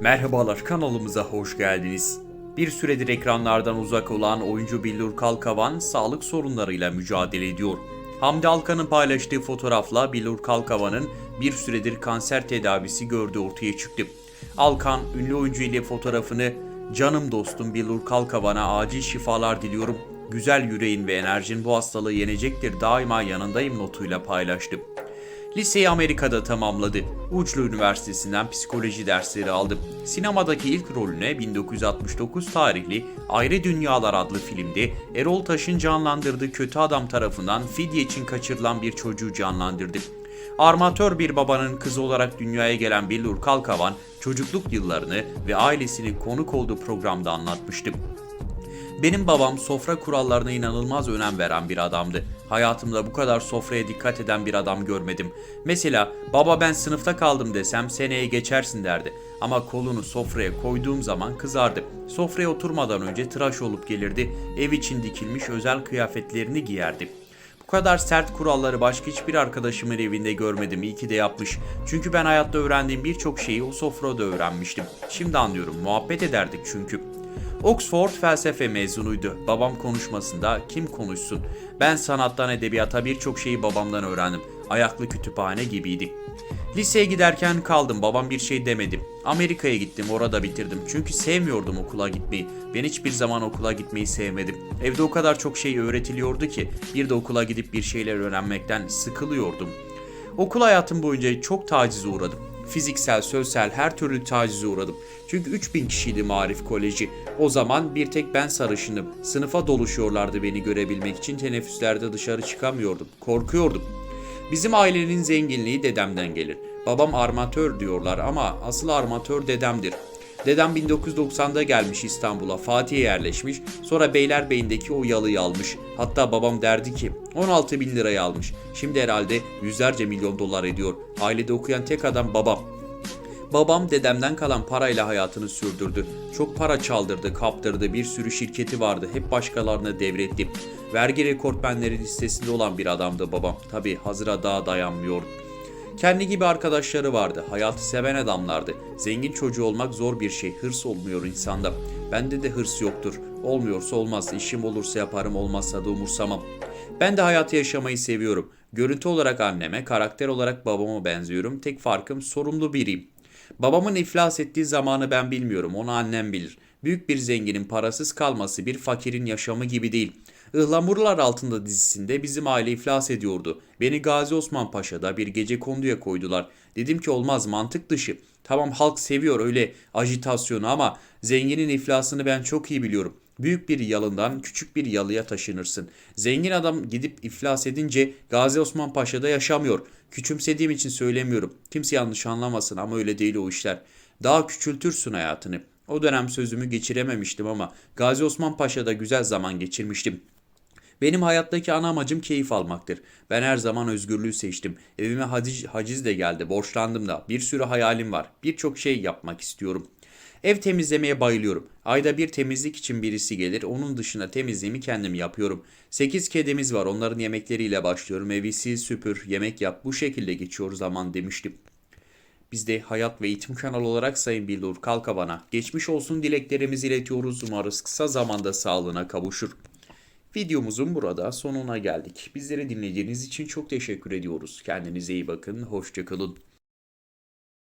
Merhabalar kanalımıza hoş geldiniz. Bir süredir ekranlardan uzak olan oyuncu Billur Kalkavan sağlık sorunlarıyla mücadele ediyor. Hamdi Alkan'ın paylaştığı fotoğrafla Billur Kalkavan'ın bir süredir kanser tedavisi gördüğü ortaya çıktı. Alkan ünlü oyuncu ile fotoğrafını "Canım dostum Billur Kalkavan'a acil şifalar diliyorum. Güzel yüreğin ve enerjin bu hastalığı yenecektir. Daima yanındayım." notuyla paylaştı. Liseyi Amerika'da tamamladı. Uçlu Üniversitesi'nden psikoloji dersleri aldı. Sinemadaki ilk rolüne 1969 tarihli Ayrı Dünyalar adlı filmde Erol Taş'ın canlandırdığı kötü adam tarafından fidye için kaçırılan bir çocuğu canlandırdı. Armatör bir babanın kızı olarak dünyaya gelen Billur Kalkavan, çocukluk yıllarını ve ailesini konuk olduğu programda anlatmıştı. Benim babam sofra kurallarına inanılmaz önem veren bir adamdı. Hayatımda bu kadar sofraya dikkat eden bir adam görmedim. Mesela baba ben sınıfta kaldım desem seneye geçersin derdi. Ama kolunu sofraya koyduğum zaman kızardı. Sofraya oturmadan önce tıraş olup gelirdi. Ev için dikilmiş özel kıyafetlerini giyerdi. Bu kadar sert kuralları başka hiçbir arkadaşımın evinde görmedim. İyi ki de yapmış. Çünkü ben hayatta öğrendiğim birçok şeyi o sofrada öğrenmiştim. Şimdi anlıyorum. Muhabbet ederdik çünkü. Oxford felsefe mezunuydu. Babam konuşmasında kim konuşsun? Ben sanattan edebiyata birçok şeyi babamdan öğrendim. Ayaklı kütüphane gibiydi. Liseye giderken kaldım. Babam bir şey demedi. Amerika'ya gittim, orada bitirdim. Çünkü sevmiyordum okula gitmeyi. Ben hiçbir zaman okula gitmeyi sevmedim. Evde o kadar çok şey öğretiliyordu ki bir de okula gidip bir şeyler öğrenmekten sıkılıyordum. Okul hayatım boyunca çok tacize uğradım. Fiziksel, sözsel her türlü tacize uğradım. Çünkü 3000 kişiydi Marif Koleji. O zaman bir tek ben sarışınım. Sınıfa doluşuyorlardı beni görebilmek için. Teneffüslerde dışarı çıkamıyordum. Korkuyordum. Bizim ailenin zenginliği dedemden gelir. Babam armatör diyorlar ama asıl armatör dedemdir. Dedem 1990'da gelmiş İstanbul'a, Fatih'e yerleşmiş, sonra Beylerbeyi'ndeki o yalıyı almış. Hatta babam derdi ki 16 bin liraya almış. Şimdi herhalde yüzlerce milyon dolar ediyor. Ailede okuyan tek adam babam. Babam dedemden kalan parayla hayatını sürdürdü. Çok para çaldırdı, kaptırdı, bir sürü şirketi vardı. Hep başkalarına devretti. Vergi rekortmenleri listesinde olan bir adamdı babam. Tabi hazıra daha dayanmıyor. Kendi gibi arkadaşları vardı. Hayatı seven adamlardı. Zengin çocuğu olmak zor bir şey. Hırs olmuyor insanda. Bende de hırs yoktur. Olmuyorsa olmaz. İşim olursa yaparım, olmazsa da umursamam. Ben de hayatı yaşamayı seviyorum. Görüntü olarak anneme, karakter olarak babama benziyorum. Tek farkım sorumlu biriyim. Babamın iflas ettiği zamanı ben bilmiyorum. Onu annem bilir. Büyük bir zenginin parasız kalması bir fakirin yaşamı gibi değil. Ihlamurlar altında dizisinde bizim aile iflas ediyordu. Beni Gazi Osman Paşa'da bir gece konduya koydular. Dedim ki olmaz mantık dışı. Tamam halk seviyor öyle ajitasyonu ama zenginin iflasını ben çok iyi biliyorum. Büyük bir yalından küçük bir yalıya taşınırsın. Zengin adam gidip iflas edince Gazi Osman Paşa'da yaşamıyor. Küçümsediğim için söylemiyorum. Kimse yanlış anlamasın ama öyle değil o işler. Daha küçültürsün hayatını. O dönem sözümü geçirememiştim ama Gazi Osman Paşa'da güzel zaman geçirmiştim. Benim hayattaki ana amacım keyif almaktır. Ben her zaman özgürlüğü seçtim. Evime haciz, haciz de geldi, borçlandım da. Bir sürü hayalim var. Birçok şey yapmak istiyorum. Ev temizlemeye bayılıyorum. Ayda bir temizlik için birisi gelir. Onun dışında temizliğimi kendim yapıyorum. 8 kedimiz var. Onların yemekleriyle başlıyorum. Evi sil, süpür, yemek yap. Bu şekilde geçiyor zaman demiştim. Biz de Hayat ve Eğitim kanalı olarak Sayın Billur Kalkavan'a geçmiş olsun dileklerimizi iletiyoruz. Umarız kısa zamanda sağlığına kavuşur. Videomuzun burada sonuna geldik. Bizleri dinlediğiniz için çok teşekkür ediyoruz. Kendinize iyi bakın. Hoşçakalın.